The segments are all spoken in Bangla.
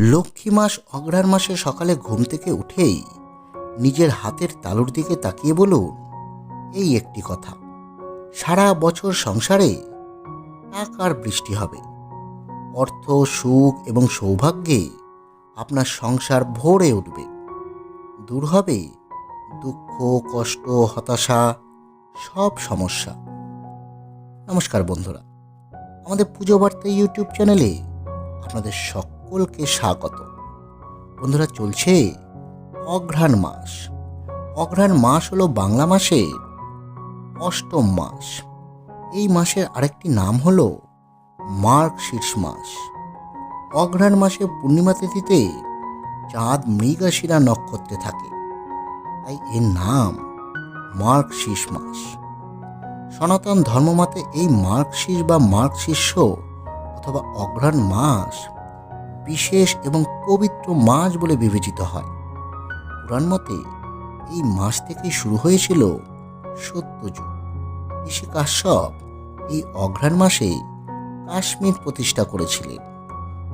লক্ষ্মী মাস অগ্রহায়ণ মাসে সকালে ঘুম থেকে উঠেই নিজের হাতের তালুর দিকে তাকিয়ে বলুন, এই একটি কথা। সারা বছর সংসারে টাকার বৃষ্টি হবে। অর্থ, সুখ এবং সৌভাগ্যে আপনার সংসার ভরে উঠবে। দূর হবে দুঃখ, কষ্ট, হতাশা, সব সমস্যা। নমস্কার বন্ধুরা। আমাদের পুজো বার্তা ইউটিউব চ্যানেলে আপনাদের সকলকে স্বাগত। বন্ধুরা, চলছে অঘ্রাণ মাস। অঘ্রাণ মাস হলো বাংলা মাসে অষ্টম মাস। এই মাসের আরেকটি নাম হলো মার্গ শীর্ষ মাস। অঘ্রাণ মাসে পূর্ণিমা তিথিতে চাঁদ মৃগাশিরা নক্ষত্রে থাকে। তাই এর নাম মার্গ মাস। সনাতন ধর্মমতে এই মার্গশীর্ষ বা মার্গশীর্ষ অথবা অঘ্রাণ মাস বিশেষ এবং পবিত্র মাস বলে বিবেচিত হয়। পুরাণ মতে এই মাস থেকেই শুরু হয়েছিল সত্যযুগ। ঋষি কাশ্যপ এই অঘ্রাণ মাসে কাশ্মীর প্রতিষ্ঠা করেছিলেন।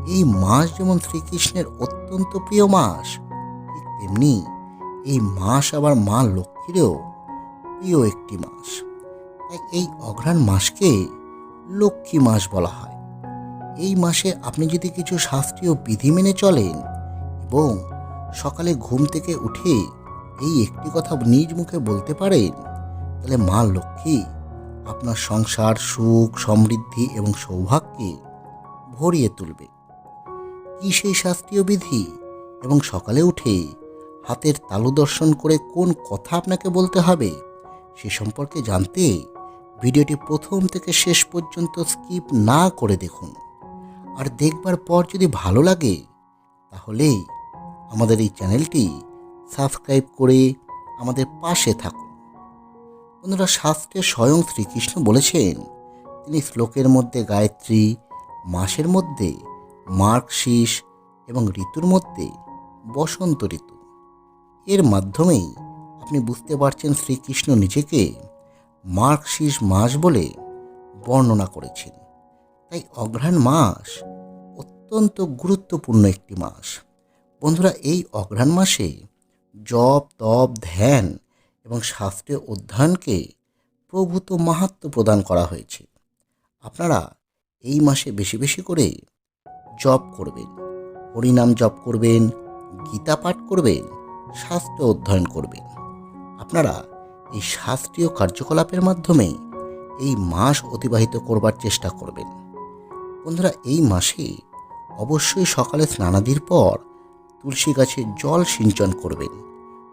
এই মাস যেমন শ্রীকৃষ্ণের অত্যন্ত প্রিয় মাস, ঠিক তেমনি এই মাস আবার মা লক্ষ্মীরও প্রিয় একটি মাস। তাই এই অঘ্রাণ মাসকে লক্ষ্মী মাস বলা হয়। এই মাসে আপনি যদি কিছু শাস্ত্রীয় বিধি মেনে চলেন এবং সকালে ঘুম থেকে উঠে এই একটি কথা নিজ মুখে বলতে পারেন, তাহলে মা লক্ষ্মী আপনার সংসার, সুখ, সমৃদ্ধি এবং সৌভাগ্যে ভরিয়ে তুলবে। কি সেই শাস্ত্রীয় বিধি? এবং সকালে উঠে হাতের তালু দর্শন করে কোন কথা আপনাকে বলতে হবে, সে সম্পর্কে জানতে ভিডিওটি প্রথম থেকে শেষ পর্যন্ত স্কিপ না করে দেখুন। আর দেখবার পর যদি ভালো লাগে, তাহলেই আমাদের এই চ্যানেলটি সাবস্ক্রাইব করে আমাদের পাশে থাকুন। বন্ধুরা, শাস্ত্রে স্বয়ং শ্রীকৃষ্ণ বলেছেন, তিনি শ্লোকের মধ্যে গায়ত্রী, মাসের মধ্যে মার্গশীষ এবং ঋতুর মধ্যে বসন্ত ঋতু। এর মাধ্যমেই আপনি বুঝতে পারছেন শ্রীকৃষ্ণ নিজেকে মার্গশীষ মাস বলে বর্ণনা করেছেন। তাই অঘ্রাণ মাস অত্যন্ত গুরুত্বপূর্ণ একটি মাস। বন্ধুরা, এই অঘ্রাণ মাসে জপ, তপ, ধ্যান এবং শাস্ত্রীয় অধ্যয়নকে প্রভূত মাহাত্ম প্রদান করা হয়েছে। আপনারা এই মাসে বেশি বেশি করে জপ করবেন, হরিনাম জপ করবেন, গীতা পাঠ করবেন শাস্ত্র অধ্যয়ন করবেন। আপনারা এই শাস্ত্রীয় কার্যকলাপের মাধ্যমে এই মাস অতিবাহিত করবার চেষ্টা করবেন। বন্ধুরা, এই মাসে অবশ্যই সকালে স্নানাদির পর তুলসী গাছে জল সিঞ্চন করবেন,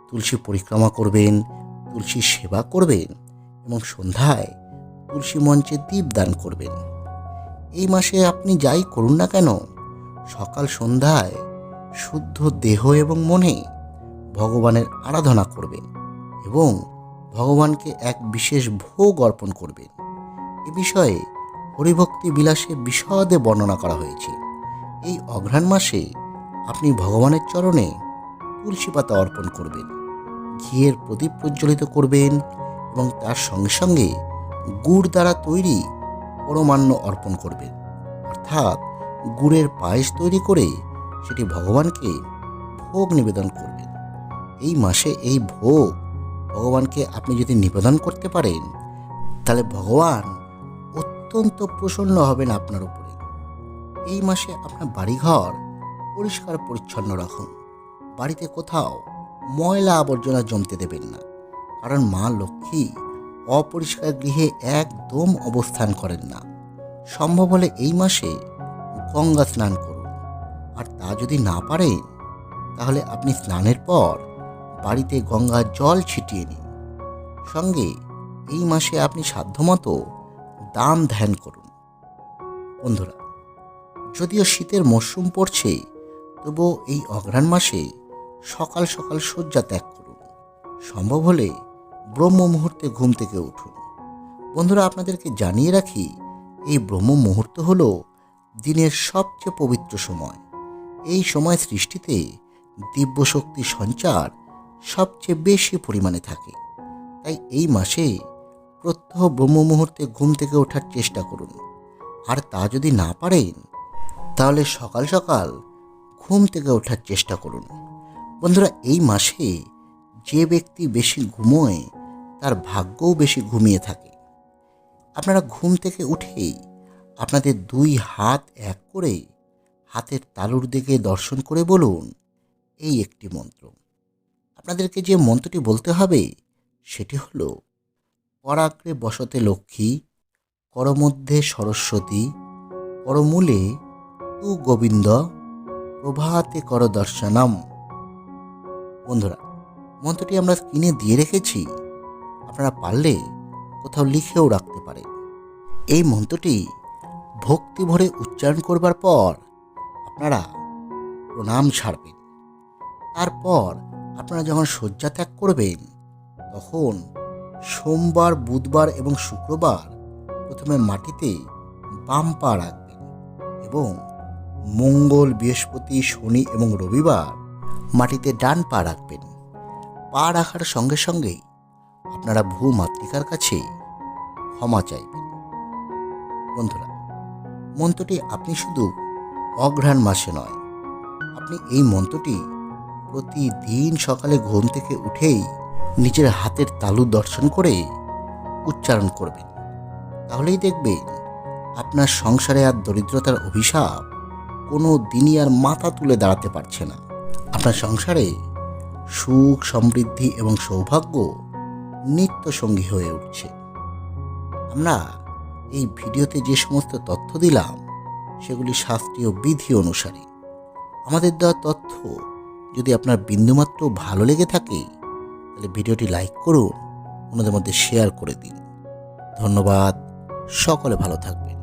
তুলসী পরিক্রমা করবেন, তুলসী সেবা করবেন এবং সন্ধ্যায় তুলসী মঞ্চে দীপদান করবেন। এই মাসে আপনি যাই করুন না কেন, সকাল সন্ধ্যায় শুদ্ধ দেহ এবং মনে ভগবানের আরাধনা করবেন এবং ভগবানকে এক বিশেষ ভোগ অর্পণ করবেন। এ বিষয়ে হরিভক্তি বিলাসে বিশদে বর্ণনা করা হয়েছে। এই অঘ্রাণ মাসে আপনি ভগবানের চরণে তুলসী পাতা অর্পণ করবেন, ঘিয়ের প্রদীপ প্রজ্বলিত করবেন এবং তার সঙ্গে সঙ্গে গুড় দ্বারা তৈরি পরমান্ন অর্পণ করবেন। অর্থাৎ গুড়ের পায়েস তৈরি করে সেটি ভগবানকে ভোগ নিবেদন করবেন। এই মাসে এই ভোগ ভগবানকে আপনি যদি নিবেদন করতে পারেন, তাহলে ভগবান অত্যন্ত প্রসন্ন হবেন আপনার উপরে। এই মাসে আপনার বাড়িঘর পরিষ্কার পরিচ্ছন্ন রাখুন। বাড়িতে কোথাও ময়লা আবর্জনা জমতে দেবেন না। কারণ মা লক্ষ্মী অপরিষ্কার গৃহে একদম অবস্থান করেন না। সম্ভব হলে এই মাসে গঙ্গা স্নান করুন। আর তা যদি না পারেন, তাহলে আপনি স্নানের পর বাড়িতে গঙ্গা জল ছিটিয়ে নিন। সঙ্গে এই মাসে আপনি সাধ্যমতো দাম ধ্যান করুন। বন্ধুরা যদিও শীতের মরশুম পড়ছে তবুও এই অঘ্রাণ মাসে সকাল সকাল শয্যা ত্যাগ করুন। সম্ভব হলে ব্রহ্ম মুহূর্তে ঘুম থেকে উঠুন। বন্ধুরা, আপনাদেরকে জানিয়ে রাখি, এই ব্রহ্ম মুহূর্ত হল দিনের সবচেয়ে পবিত্র সময়। এই সময় সৃষ্টিতে দিব্য শক্তি সঞ্চার সবচেয়ে বেশি পরিমাণে থাকে। তাই এই মাসে প্রত্যহ ব্রহ্ম মুহূর্তে ঘুম থেকে ওঠার চেষ্টা করুন। আর তা যদি না পারেন তাহলে সকাল সকাল ঘুম থেকে ওঠার চেষ্টা করুন। বন্ধুরা, এই মাসে যে ব্যক্তি বেশি ঘুমোয়, তার ভাগ্যও বেশি ঘুমিয়ে থাকে। আপনারা ঘুম থেকে উঠেই আপনাদের দুই হাত এক করে হাতের তালুর দিকে দর্শন করে বলুন, এই একটি মন্ত্র। আপনাদেরকে যে মন্ত্রটি বলতে হবে, সেটি হল পরাগ্রে বসতে লক্ষ্মী, করমধ্যে সরস্বতী করমূলে তু গোবিন্দ, প্রভাতে কর দর্শনম। বন্ধুরা, মন্ত্রটি আমরা স্ক্রিনে দিয়ে রেখেছি। আপনারা পারলে কোথাও লিখেও রাখতে পারে এই মন্ত্রটি ভক্তি ভরে উচ্চারণ করবার পর আপনারা প্রণাম ছাড়বেন। তারপর আপনারা যখন শয্যা ত্যাগ করবেন, তখন সোমবার, বুধবার এবং শুক্রবার প্রথমে মাটিতে বাম পা রাখবেন এবং মঙ্গল, বৃহস্পতি, শনি এবং রবিবার মাটিতে ডান পা রাখবেন। পা রাখার সঙ্গে সঙ্গেই আপনারা ভূমাতৃকার কাছে ক্ষমা চাইবেন। বন্ধুরা, মন্ত্রটি আপনি শুধু অঘ্রাণ মাসে নয়, আপনি এই মন্ত্রটি প্রতিদিন সকালে ঘুম থেকে উঠেই নিজের হাতের তালু দর্শন করে উচ্চারণ করবেন। তাহলেই দেখবেন আপনার সংসারে আর দরিদ্রতার অভিশাপ কোনো দিনই আর মাথা তুলে দাঁড়াতে পারছে না। আপনার সংসারে সুখ, সমৃদ্ধি এবং সৌভাগ্য নিত্য সঙ্গী হয়ে উঠছে। আমরা এই ভিডিওতে যে সমস্ত তথ্য দিলাম, সেগুলি শাস্ত্রীয় বিধি অনুসারে। আমাদের দেওয়া তথ্য যদি আপনার বিন্দুমাত্র ভালো লেগে থাকে, তাহলে ভিডিওটি লাইক করুন ওনাদের মধ্যে শেয়ার করে দিন। ধন্যবাদ, সকলে ভালো থাকবেন।